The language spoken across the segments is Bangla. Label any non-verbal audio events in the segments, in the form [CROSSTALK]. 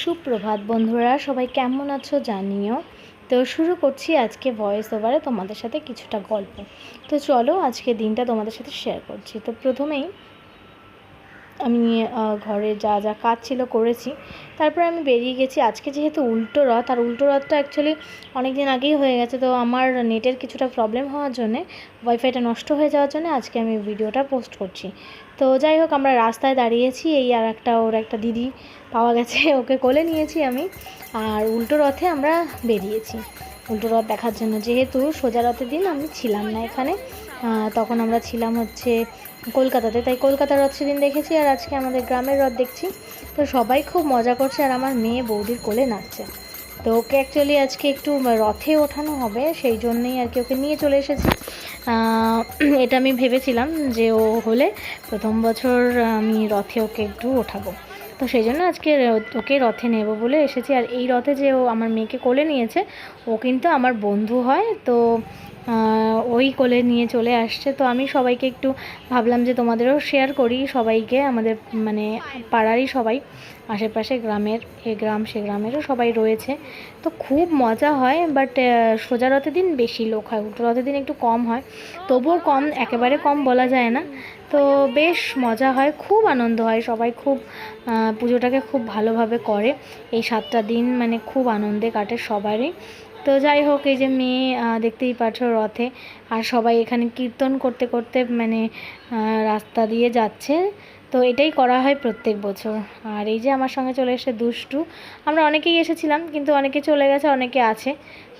সুপ্রভাত বন্ধুরা, সবাই কেমন আছো জানিও? তো শুরু করছি আজকে ভয়েস ওভারে তোমাদের সাথে কিছুটা গল্প। তো চলো আজকে দিনটা তোমাদের সাথে শেয়ার করছি। তো প্রথমেই আমি ঘরে যা যা কাজ ছিল করেছি, তারপরে আমি বেরিয়ে গেছি। আজকে যেহেতু উল্টো রথ, আর উল্টো রথটা অ্যাকচুয়ালি অনেক দিন আগেই হয়ে গেছে, তো আমার নেটের কিছুটা প্রবলেম হওয়ার জন্যে ওয়াইফাইটা নষ্ট হয়ে যাওয়ার জন্য আজকে আমি ভিডিওটা পোস্ট করছি। তো যাই হোক, আমরা রাস্তায় দাঁড়িয়েছি। এই আর একটা, ওর একটা দিদি পাওয়া গেছে, [LAUGHS] ওকে কোলে নিয়েছি আমি। আর উল্টো রথে আমরা বেরিয়েছি। উল্টো রথ দেখার জন্য, যেহেতু সোজা রথের দিন আমি ছিলাম না এখানে তখন আমরা ছিলাম হচ্ছে কলকাতাতে। তাই কলকাতার রথ সেদিন দেখেছি, আর আজকে আমাদের গ্রামের রথ দেখছি। তো সবাই খুব মজা করছে, আর আমার মেয়ে বৌদির কোলে নাচছে। তো ওকে অ্যাকচুয়ালি আজকে একটু রথে ওঠানো হবে, সেই জন্যেই আর কি ওকে নিয়ে চলে এসেছি। এটা আমি ভেবেছিলাম যে ও হলে প্রথম বছর আমি রথে ওকে একটু ওঠাবো। তো সেই জন্য আজকে ওকে রথে নেব বলে এসেছি। আর এই রথে যে ও আমার মেয়েকে কোলে নিয়েছে, ও কিন্তু আমার বন্ধু হয়। তো ওই কোলে নিয়ে চলে আসছে। তো আমি সবাইকে একটু ভাবলাম যে তোমাদেরও শেয়ার করি সবাইকে, আমাদের মানে পাড়ারই সবাই, আশেপাশে গ্রামের, এ গ্রাম সে গ্রামেরও সবাই রয়েছে। তো খুব মজা হয় বাট সোজা রথের দিন বেশি লোক হয়, উল্টো রথের দিন একটু কম হয়। তবুও কম, একেবারে কম বলা যায় না। তো বেশ মজা হয়, খুব আনন্দ হয়, সবাই খুব পুজোটাকে খুব ভালোভাবে করে। এই সাতটা দিন মানে খুব আনন্দে কাটে সবারই। তো যাই হোক, এই যে মেয়ে দেখতেই পাচ্ছ রথে। আর সবাই এখানে কীর্তন করতে করতে মানে রাস্তা দিয়ে যাচ্ছে। তো এটাই করা হয় প্রত্যেক বছর। আর এই যে আমার সঙ্গে চলে এসে দুষ্টু। আমরা অনেকেই এসেছিলাম, কিন্তু অনেকে চলে গেছে, অনেকে আছে।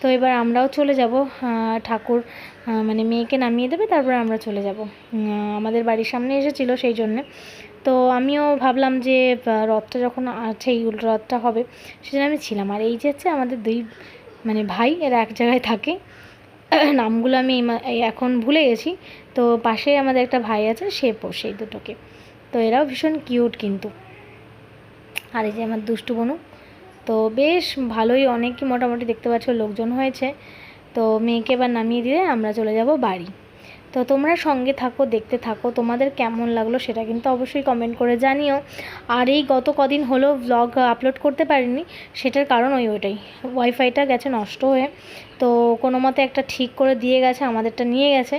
তো এবার আমরাও চলে যাব। ঠাকুর মানে মেয়েকে নামিয়ে দেবে, তারপরে আমরা চলে যাব। আমাদের বাড়ির সামনে এসেছিল সেই জন্যে। তো আমিও ভাবলাম যে রথটা যখন আছে এই রথটা হবে, সেজন্য আমি ছিলাম। আর এই যে হচ্ছে আমাদের দুই মানে ভাই এরা এক জায়গায় থাকে। [CLEARS THROAT] নামগুলো আমি এখন ভুলে গেছি। তো পাশে আমাদের একটা ভাই আছে, সে পোষে এই দুটোকে। তো এরাও ভীষণ কিউট কিন্তু। আর এই যে আমার দুষ্টু বনু। তো বেশ ভালোই অনেকই মোটামুটি দেখতে পাচ্ছ লোকজন হয়েছে। তো মেয়েকে এবার নামিয়ে দিয়ে আমরা চলে যাব বাড়ি। তো তোমরা সঙ্গে থাকো, দেখতে থাকো, তোমাদের কেমন লাগল সেটা কিন্তু অবশ্যই কমেন্ট করে জানিও। আর এই গত কদিন হলো ব্লগ আপলোড করতে পারিনি, সেটার কারণ ওই ওইটাই। ওয়াইফাইটা গেছে নষ্ট হয়ে, তো কোনো মতে একটা ঠিক করে দিয়ে গেছে, আমাদেরটা নিয়ে গেছে।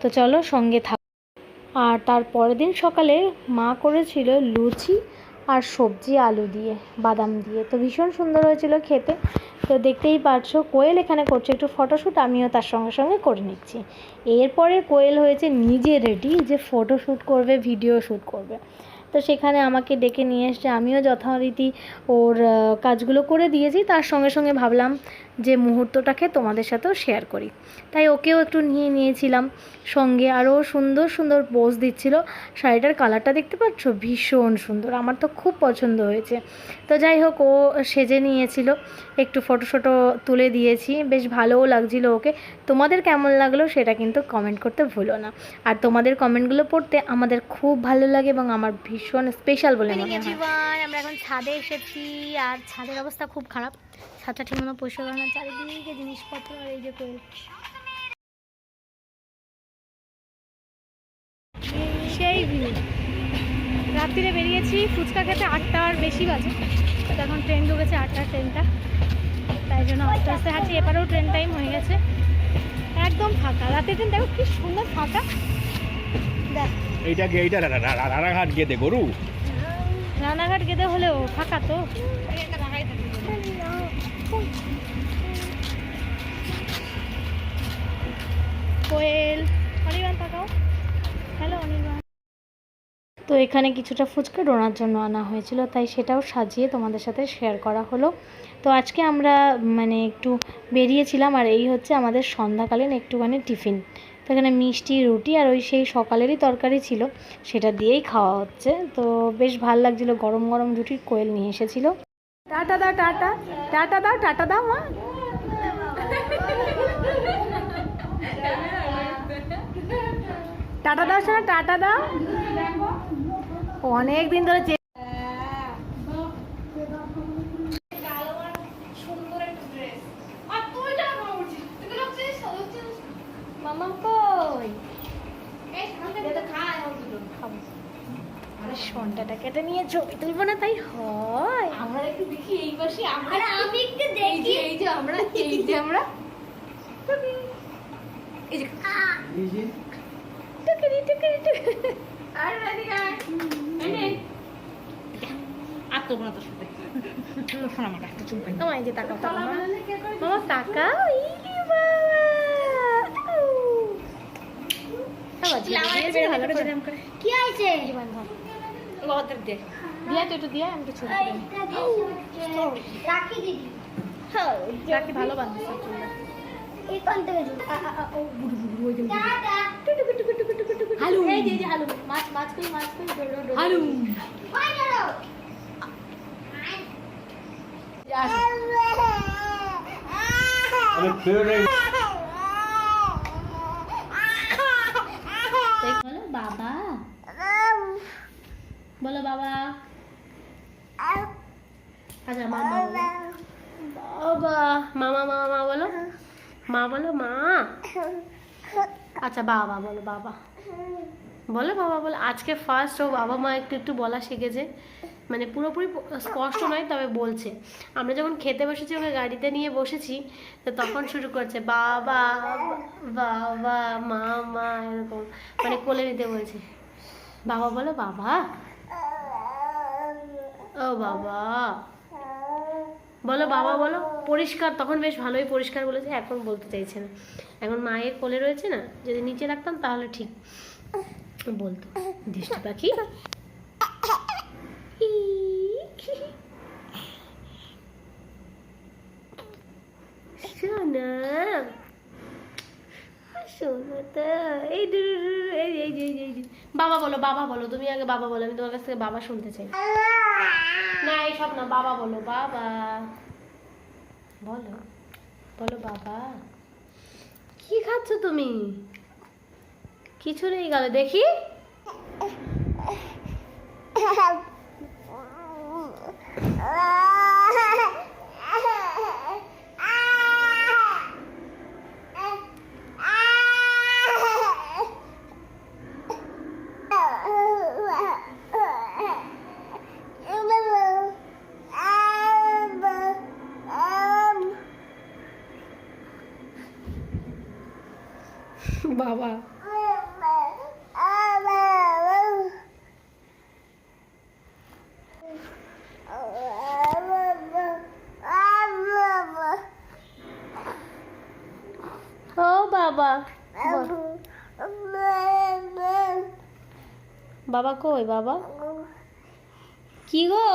তো চলো সঙ্গে থাকো। আর তার পরের দিন সকালে মা করেছিল লুচি আর সবজি আলু দিয়ে, বাদাম দিয়ে। তো ভীষণ সুন্দর হয়েছিল খেতে। তো দেখতেই পাচ্ছ কোয়েল এখানে করছে। একটু ফটোশ্যুট আমিও তার সঙ্গে সঙ্গে করে নিচ্ছি। এরপরে কোয়েল হয়েছে নিজে রেডি যে ফটোশ্যুট করবে ভিডিও শ্যুট করবে। তো সেখানে আমাকে ডেকে নিয়ে এসছে আমিও যথারীতি ওর কাজগুলো করে দিয়েছি। তার সঙ্গে সঙ্গে ভাবলাম যে মুহূর্তটাকে তোমাদের সাথেও শেয়ার করি। তাই ওকেও একটু নিয়ে নিয়েছিলাম। সঙ্গে আরও সুন্দর সুন্দর পোজ দিচ্ছিল। শাড়িটার কালারটা দেখতে পাচ্ছ? ভীষণ সুন্দর। আমার তো খুব পছন্দ হয়েছে। তো যাই হোক, ও সেজে নিয়েছিল। একটু ফটো ফটো তুলে দিয়েছি। বেশ ভালোও লাগছিল ওকে। তোমাদের কেমন লাগল সেটা কিন্তু কমেন্ট করতে ভুলো না। আর তোমাদের কমেন্টগুলো পড়তে আমাদের খুব ভালো লাগে এবং আমার ভীষণ স্পেশাল বলে মনে হয়। আমরা এখন ছাদে এসেছি আর ছাদের অবস্থা খুব খারাপ। ছাদটা ঠিকমতো পরিষ্কার করে না চারিদিকে জিনিসপত্র আর এই যে কোয়েল সেই ভিড়। রাত্রিরে বেরিয়েছি ফুচকা খেতে আটটা আর বেশি বাজে তো এখন ট্রেন ঢুকেছে আটটার ট্রেনটা তাই জন্য আস্তে আস্তে হাঁটছি এবারেও ট্রেন টাইম হয়ে গেছে। একদম ফাঁকা। রাতের ট্রেন দেখো কি সুন্দর ফাঁকা। দেখ। এইটা এইটা রানাঘাট গেদে, গরু? রানাঘাট গেদে হলেও ফাঁকা তো। কোয়েল হ্যালো, অনির্বাণ। তো এখানে কিছুটা ফুচকা ডোনার জন্য আনা হয়েছিল, তাই সেটাও সাজিয়ে তোমাদের সাথে শেয়ার করা হলো। তো আজকে আমরা মানে একটু বেরিয়েছিলাম, আর এই হচ্ছে আমাদের সন্ধ্যাকালীন একটুখানি টিফিন। তো এখানে মিষ্টি, রুটি আর ওই সেই সকালেরই তরকারি ছিল, সেটা দিয়েই খাওয়া হচ্ছে। তো বেশ ভালো লাগছিল, গরম গরম রুটির কোয়েল নিয়ে এসেছিল। টাটা দাও, টাটা টাটা দাও টাটা দাও, মা। টাটা দাও শোনা টাটা দাও। অনেক দিন ধরে চে- মামা কই আরে কেটে নিয়ে ছবি তুলবো না তাই হয়। আমরা একটু দেখি এই পাশে আমরা আমি একটু এই যে দেখি। এই যে আমরা। এই যে আমরা এই যে। টুকুরি টুকুরি টুকুরি। আর রাধিকা এই নে। আর তো না তোর সাথে শোন আমার একটা চুপ পাই তোমায় যে তাকাও তাকাও মামা তাকাও। ইরে বাবা। আবার ভালো করে। কি হয়েছে? জীবন বাবাদের দে দিয়া তো একটু দিয়া আমি একটু ছবি তুলে নিই। রাখি দিদি হ্যাঁ রাখি ভালো বান্ধব চুলটা এখান থেকে জুড়ে টাটা হালু এই যে এই যে হালু মাছ মাছ কই মাছ কই ডোডো ডোডো হালু ওই ধরো আমি ফের বলো বাবা বলো বাবা আচ্ছা মামা বাবা মামা মামা মা বলো মা বলো মা আচ্ছা বাবা বলো বাবা বলো বাবা বলো আজকে ফার্স্ট ও বাবা মা একটু একটু বলা শিখেছে। মানে পুরোপুরি স্পষ্ট নয়, তবে বলছে। আমরা যখন খেতে বসেছি, ওকে গাড়িতে নিয়ে বসেছি, তো তখন শুরু করছে, বাবা বাবা মামা এরকম। মানে কোলে নিতে বলছে, বাবা, বলো, বাবা। ও বাবা। বলো বাবা, বলো। পরিষ্কার, তখন বেশ ভালোই পরিষ্কার বলেছে, এখন বলতে চাইছে না। এখন মায়ের কোলে রয়েছে না, যদি নিচে রাখতাম তাহলে ঠিক বলতো। দৃষ্টি পাখি। বাবা বলো বাবা বলো, তুমি আগে বাবা বলো, আমি তোমার কাছ থেকে বাবা শুনতে চাই। না এইসব না, বাবা বলো বাবা। বলো বলো বাবা। কি খাচ্ছ তুমি? কিছু নেই গেল, দেখি। [LAUGHS] বাবা। ও বাবা। বাবা কই বাবা? কি গো?